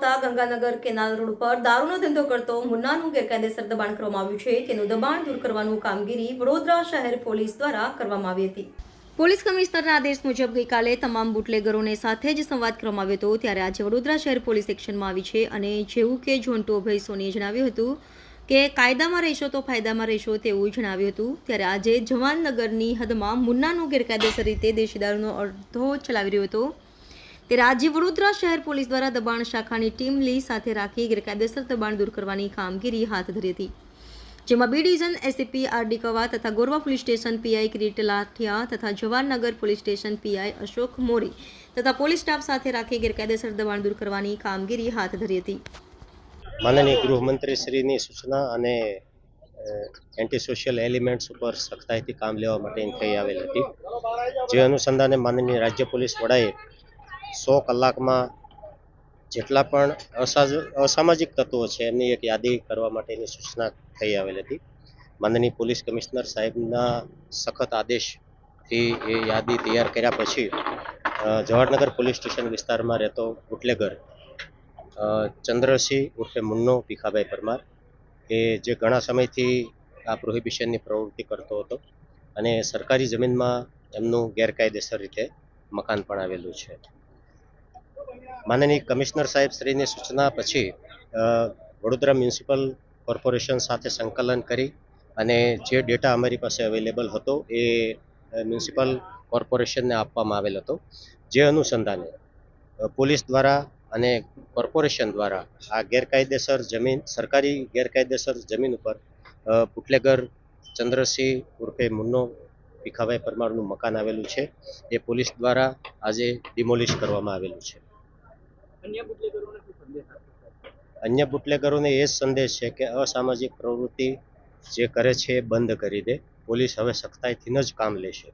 Ganganagar canal road પર દારૂનો ધંધો કરતો મુન્નાનું ગેરકાયદેસર દબાણ કરવામાં આવ્યું છે. તેનું દબાણ દૂર કરવાનું કામગીરી વડોદરા શહેર પોલીસ દ્વારા કરવામાં આવી હતી. પોલીસ કમિશનરના આદેશ મુજબ ગઈકાલે તમામ બુટલેગરોને સાથે જ સંવાદ કરવામાં આવ્યો હતો. ત્યારે આજે વડોદરા શહેર પોલીસ એક્શનમાં આવી છે અને જેવું કે જોન્ટો અભય સોનીએ જણાવ્યું હતું કે કાયદામાં રહેશો તો ફાયદામાં રહેશો તેવું જણાવ્યું હતું. ત્યારે આજે જવાનનગરની હદમાં મુન્નાનો ગેરકાયદેસર રીતે દેશી દારૂનો અડધો ચલાવી રહ્યો હતો. ત્યારે આજે વડોદરા શહેર પોલીસ દ્વારા દબાણ શાખાની ટીમ લી સાથે રાખી ગેરકાયદેસર દબાણ દૂર કરવાની કામગીરી હાથ ધરી હતી. જેમાં B division ACP R D Kava તથા Gorwa police station PI Kirit Lathiya તથા Jawaharnagar police station PI Ashok Mori તથા પોલીસ સ્ટાફ સાથે રાખી ગેરકાયદેસર દબાણ દૂર કરવાની કામગીરી હાથ ધરી હતી. માનનીય ગૃહમંત્રી શ્રીની સૂચના અને એન્ટી સોશિયલ એલિમેન્ટ્સ ઉપર સખ્તાઈથી કામ લેવા માટે થઈ આવેલ હતી. જે અનુસંધાને માનનીય રાજ્ય પોલીસ વડાએ સો કલાકમાં જેટલા પણ અસામાજિક તત્વો છે, એમની એક યાદી કરવા માટેની સૂચના થઈ આવેલી હતી. માનનીય પોલીસ કમિશનર સાહેબના સખત આદેશથી એ યાદી તૈયાર કર્યા પછી જવાહરનગર પોલીસ સ્ટેશન વિસ્તારમાં રહેતો બુટલેગર ચંદ્રસિંહ ઉર્ફે મુન્નો ભીખાભાઈ પરમાર એ જે ઘણા સમયથી આ પ્રોહિબિશનની પ્રવૃત્તિ કરતો હતો અને સરકારી જમીનમાં એમનું ગેરકાયદેસર રીતે મકાન પણ આવેલું છે. માનનીય કમિશનર સાહેબ શ્રીની સૂચના પછી વડોદરા મ્યુનિસિપલ કોર્પોરેશન સાથે સંકલન કરી અને જે ડેટા અમારી પાસે અવેલેબલ હતો એ મ્યુનિસિપલ કોર્પોરેશનને આપવામાં આવેલ હતો. જે અનુસંધાને પોલીસ દ્વારા અને કોર્પોરેશન દ્વારા આ ગેરકાયદેસર જમીન, સરકારી ગેરકાયદેસર જમીન ઉપર પુટલેગર ચંદ્રસિંહ ઉર્ફે મુન્નો ભીખાભાઈ પરમારનું મકાન આવેલું છે. એ પોલીસ દ્વારા આજે ડિમોલિશ કરવામાં આવેલું છે. અન્ય બુટલેગરોને એ જ સંદેશ છે કે અસામાજિક પ્રવૃત્તિ જે કરે છે એ બંધ કરી દે. પોલીસ હવે સખ્તાઈથી જ કામ લેશે.